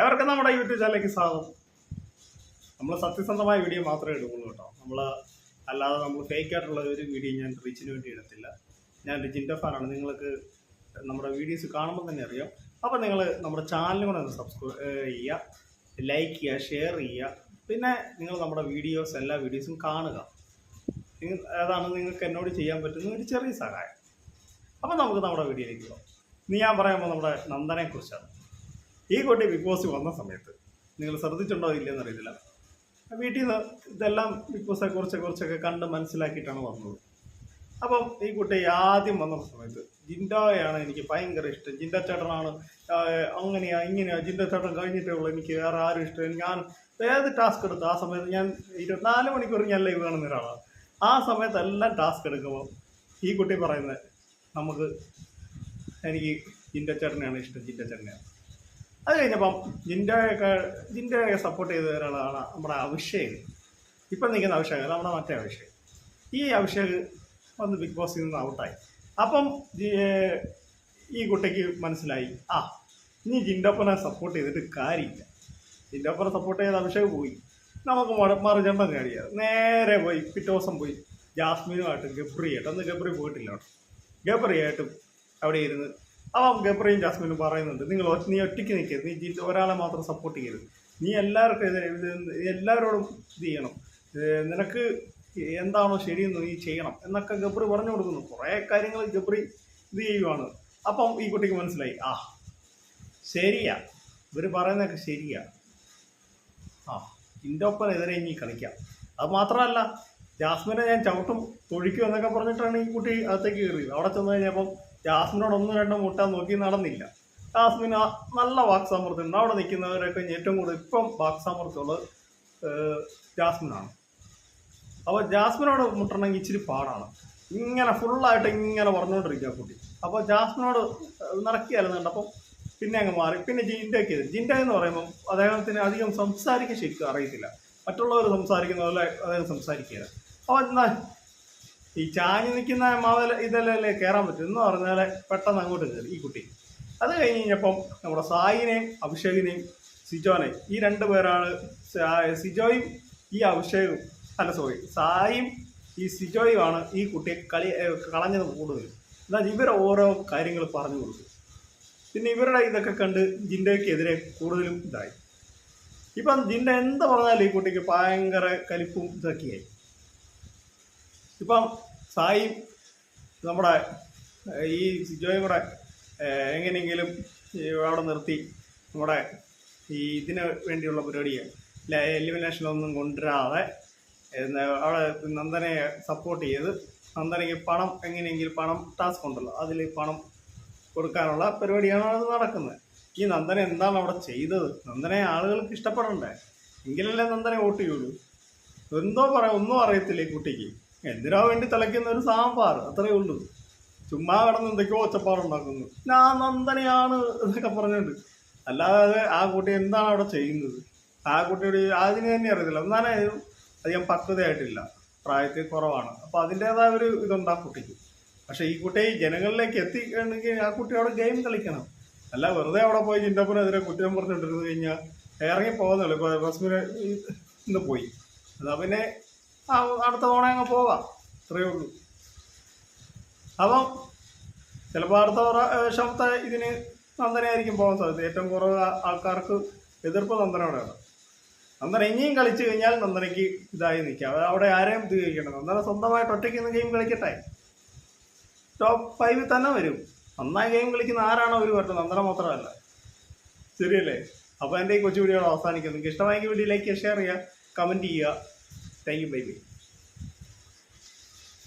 ഏവർക്കും നമ്മുടെ യൂട്യൂബ് ചാനലിലേക്ക് സ്വാഗതം. നമ്മൾ സത്യസന്ധമായ വീഡിയോ മാത്രമേ എടുക്കുള്ളൂ കേട്ടോ. നമ്മൾ അല്ലാതെ നമ്മൾ ഫേക്ക് ആയിട്ടുള്ള ഒരു വീഡിയോ ഞാൻ റിച്ചിന് വേണ്ടി എടുത്തില്ല. ഞാൻ റിച്ചിന്റെ ഫാനാണ് നിങ്ങൾക്ക് നമ്മുടെ വീഡിയോസ് കാണുമ്പോൾ തന്നെ അറിയാം. അപ്പോൾ നിങ്ങൾ നമ്മുടെ ചാനലും കൂടെ ഒന്ന് സബ്സ്ക്രൈബ് ചെയ്യുക. ലൈക്ക് ചെയ്യുക ഷെയർ ചെയ്യുക. പിന്നെ നിങ്ങൾ നമ്മുടെ വീഡിയോസ് എല്ലാ വീഡിയോസും കാണുക. നിങ്ങൾ അതാണ് നിങ്ങൾക്ക് എന്നോട് ചെയ്യാൻ പറ്റുന്ന ഒരു ചെറിയ സഹായം. അപ്പോൾ നമുക്ക് നമ്മുടെ വീഡിയോയിലേക്ക് പോകാം. ഇനി ഞാൻ പറയുമ്പോൾ നമ്മുടെ നന്ദനെ കുറിച്ചാണ് ഈ കോട്ടി ബിഗ് ബോസ് വന്ന സമയത്ത് നിങ്ങൾ ശ്രദ്ധിച്ചിട്ടുണ്ടോ ഇല്ലയെന്ന് അറിയത്തില്ല. വീട്ടിൽ നിന്ന് ഇതെല്ലാം ബിഗ് ബോസെ കുറച്ച് കുറച്ചൊക്കെ കണ്ട് മനസ്സിലാക്കിയിട്ടാണ് വന്നത്. അപ്പം ഈ കുട്ടി ആദ്യം വന്ന സമയത്ത് ജിൻഡോയാണ് എനിക്ക് ഭയങ്കര ഇഷ്ടം. ജിൻഡോ ചേട്ടനാണ് അങ്ങനെയാ ഇങ്ങനെയാ ജിൻഡോ ചേട്ടൻ കഴിഞ്ഞിട്ടേ ഉള്ളൂ എനിക്ക് വേറെ ആരും ഇഷ്ടം. ഞാൻ ഏത് ടാസ്ക് എടുത്തു ആ സമയത്ത് ഞാൻ ഇരുപത്തിനാല് മണിക്കൂർ ഞാൻ ലൈവ് കാണുന്ന ഒരാളാണ് ആ സമയത്തെല്ലാം ടാസ്ക് എടുക്കുമ്പോൾ ഈ കുട്ടി പറയുന്നത് നമുക്ക് എനിക്ക് ജിൻഡോ ചേട്ടനെയാണ് ഇഷ്ടം ജിൻഡോ ചേട്ടനെയാണ്. അത് കഴിഞ്ഞപ്പം ജിൻഡോയൊക്കെ ജിൻഡോയൊക്കെ സപ്പോർട്ട് ചെയ്ത ഒരാളാണ് നമ്മുടെ അഭിഷേക്. ഇപ്പം നിൽക്കുന്ന അഭിഷേക് നമ്മുടെ മറ്റേ അഭിഷേക്. ഈ അഭിഷേക് വന്ന് ബിഗ് ബോസിൽ നിന്ന് ഔട്ടായി അപ്പം ഈ കുട്ടിക്ക് മനസ്സിലായി ആ ഇനി ജിൻഡോപ്പനെ സപ്പോർട്ട് ചെയ്തിട്ട് കാര്യമില്ല. ജിൻഡോപ്പനെ സപ്പോർട്ട് ചെയ്ത് അഭിഷേക് പോയി. നമുക്ക് മറ മറിചണ്ടം കാര്യം നേരെ പോയി പിറ്റേ ദിവസം പോയി. ജാസ്മിനുമായിട്ട് ഗബ്രിയായിട്ട് അന്ന് ഗബ്രി പോയിട്ടില്ല ഗബ്രിയായിട്ടും അവിടെ ഇരുന്ന് അപ്പം ഗബ്രയും ജാസ്മിനും പറയുന്നുണ്ട് നിങ്ങൾ നീ ഒറ്റയ്ക്ക് നിൽക്കരുത് നീ ഒരാളെ മാത്രം സപ്പോർട്ട് ചെയ്യരുത്. നീ എല്ലാവർക്കും എല്ലാവരോടും ഇത് ചെയ്യണം. നിനക്ക് എന്താണോ ശരിയെന്ന് നീ ചെയ്യണം എന്നൊക്കെ ഗബ്രി പറഞ്ഞു കൊടുക്കുന്നു. കുറേ കാര്യങ്ങൾ ഗബ്രി ഇത് ചെയ്യുവാണ്. അപ്പം ഈ കുട്ടിക്ക് മനസ്സിലായി ആ ശരിയാ. ഇവർ പറയുന്നതൊക്കെ ശരിയാ. ആ ഇന്റൊപ്പനെതിരെ ഇനി കളിക്കാം. അത് മാത്രമല്ല ജാസ്മിനെ ഞാൻ ചവിട്ടും തൊഴിക്കും എന്നൊക്കെ പറഞ്ഞിട്ടാണ് ഈ കുട്ടി അകത്തേക്ക് കയറിയത്. അവിടെ ചെന്ന് കഴിഞ്ഞപ്പം ജാസ്മിനോട് ഒന്നും രണ്ടും മുട്ടാൻ നോക്കി നടന്നില്ല. ജാസ്മിൻ നല്ല വാക്ക് സാമർത്ഥ്യം ഉണ്ട് അവിടെ നിൽക്കുന്നവരൊക്കെ ഏറ്റവും കൂടുതൽ ഇപ്പം വാക്ക് സാമർത്ഥ്യമുള്ളത് ജാസ്മിനാണ്. അപ്പോൾ ജാസ്മിനോട് മുട്ടണമെങ്കിൽ ഇച്ചിരി പാടാണ്. ഇങ്ങനെ ഫുള്ളായിട്ട് ഇങ്ങനെ പറഞ്ഞുകൊണ്ടിരിക്കുക കുട്ടി. അപ്പോൾ ജാസ്മിനോട് നടക്കുകയായിരുന്നു കണ്ടപ്പം പിന്നെ അങ്ങ് മാറി. പിന്നെ ജിൻഡയ്ക്ക് ജിൻഡ എന്ന് പറയുമ്പം അദ്ദേഹത്തിന് അധികം സംസാരിക്കാൻ ശരിക്കും അറിയത്തില്ല. മറ്റുള്ളവർ സംസാരിക്കുന്ന പോലെ അദ്ദേഹം സംസാരിക്കുകയില്ല അപ്പോൾ ഈ ചാഞ്ഞ് നിൽക്കുന്ന മാവല ഇതല്ലേ കയറാൻ പറ്റും എന്ന് പറഞ്ഞാൽ പെട്ടെന്ന് അങ്ങോട്ട് കയറി ഈ കുട്ടി. അത് കഴിഞ്ഞ് കഴിഞ്ഞപ്പം നമ്മുടെ സായിനെയും അഭിഷേകിനെയും സിജോനെയും ഈ രണ്ട് പേരാണ് സിജോയും ഈ അഭിഷേകും അല്ല സോറി സായിയും ഈ സിജോയുമാണ് ഈ കുട്ടിയെ കളി കളഞ്ഞത് കൂടുതൽ. എന്നാൽ ഇവർ ഓരോ കാര്യങ്ങൾ പറഞ്ഞു കൊടുക്കും പിന്നെ ഇവരുടെ ഇതൊക്കെ കണ്ട് ജിൻഡയ്ക്കെതിരെ കൂടുതലും ഇതായി. ഇപ്പം ജിൻഡ എന്ത് പറഞ്ഞാലും ഈ കുട്ടിക്ക് ഭയങ്കര കലിപ്പും ഇതൊക്കെയായി. ഇപ്പം സായി നമ്മുടെ ഈ സിജോയും കൂടെ എങ്ങനെയെങ്കിലും അവിടെ നിർത്തി നമ്മുടെ ഈ ഇതിന് വേണ്ടിയുള്ള പരിപാടിയെ എലിമിനേഷനൊന്നും കൊണ്ടുവരാതെ അവിടെ നന്ദനെ സപ്പോർട്ട് ചെയ്ത് നന്ദനയ്ക്ക് പണം എങ്ങനെയെങ്കിലും പണം ടാസ്ക് ഉണ്ടല്ലോ അതിൽ പണം കൊടുക്കാനുള്ള പരിപാടിയാണ് അത് നടക്കുന്നത്. ഈ നന്ദന എന്താണ് അവിടെ ചെയ്തത്? നന്ദനെ ആളുകൾക്ക് ഇഷ്ടപ്പെടണ്ടേ? എങ്കിലല്ലേ നന്ദനെ വോട്ട് ചെയ്യുള്ളൂ. എന്തോ പറയാം ഒന്നും അറിയത്തില്ല കുട്ടിക്ക്. എന്തിനാ വേണ്ടി തിളയ്ക്കുന്ന ഒരു സാമ്പാർ? അത്രയേ ഉള്ളൂ. ചുമ്മാ കിടന്ന് എന്തൊക്കെയോ ഒച്ചപ്പാടുണ്ടാക്കുന്നു ഞാൻ നന്ദനയാണ് എന്നൊക്കെ പറഞ്ഞിട്ട് അല്ലാതെ ആ കുട്ടി എന്താണ് അവിടെ ചെയ്യുന്നത്? ആ കുട്ടിയുടെ അതിന് തന്നെ അറിയത്തില്ല. എന്നാലും അധികം പക്വതയായിട്ടില്ല. പ്രായത്തിൽ കുറവാണ്. അപ്പോൾ അതിന്റേതായ ഒരു ഇതുണ്ട് ആ കുട്ടിക്ക്. പക്ഷേ ഈ കുട്ടിയെ ജനങ്ങളിലേക്ക് എത്തിക്കണമെങ്കിൽ ആ കുട്ടി അവിടെ ഗെയിം കളിക്കണം. അല്ല വെറുതെ അവിടെ പോയി ചിന്തപ്പനെതിരെ കുറ്റം പറഞ്ഞുകൊണ്ടിരുന്നു കഴിഞ്ഞാൽ ഇറങ്ങി പോകുന്നുള്ളൂ ഇപ്പോൾ ബസ്മിന് ഇന്ന് പോയി. അതാ പിന്നെ അടുത്ത തവണ അങ്ങ് പോകാം. അത്രയേ ഉള്ളൂ. അപ്പം ചിലപ്പോൾ അടുത്ത പ്രാവശ്യത്തെ ഇതിന് നന്ദനയായിരിക്കും പോകാൻ സാധ്യത. ഏറ്റവും കുറവ് ആൾക്കാർക്ക് എതിർപ്പ് നന്ദനയോടെയാണ് നന്ദന ഇനിയും കളിച്ചു കഴിഞ്ഞാൽ നന്ദനയ്ക്ക് ഇതായി നിൽക്കാം. അവിടെ ആരെയും ഇത് കഴിക്കണം നന്ദന സ്വന്തമായിട്ട് ഒറ്റയ്ക്ക് നിന്ന് ഗെയിം കളിക്കട്ടെ? ടോപ്പ് ഫൈവിൽ തന്നെ വരും. നന്നായി ഗെയിം കളിക്കുന്ന ആരാണോ ഒരു പറ്റും നന്ദന മാത്രമല്ല. ശരിയല്ലേ? അപ്പോൾ എന്റെ ഈ കൊച്ചു വീഡിയോ അവസാനിക്കുന്നു. നിങ്ങൾക്ക് ഇഷ്ടമായെങ്കിൽ വീഡിയോ ലൈക്ക് ചെയ്യുക ഷെയർ ചെയ്യുക കമന്റ് ചെയ്യുക. Thank you, baby.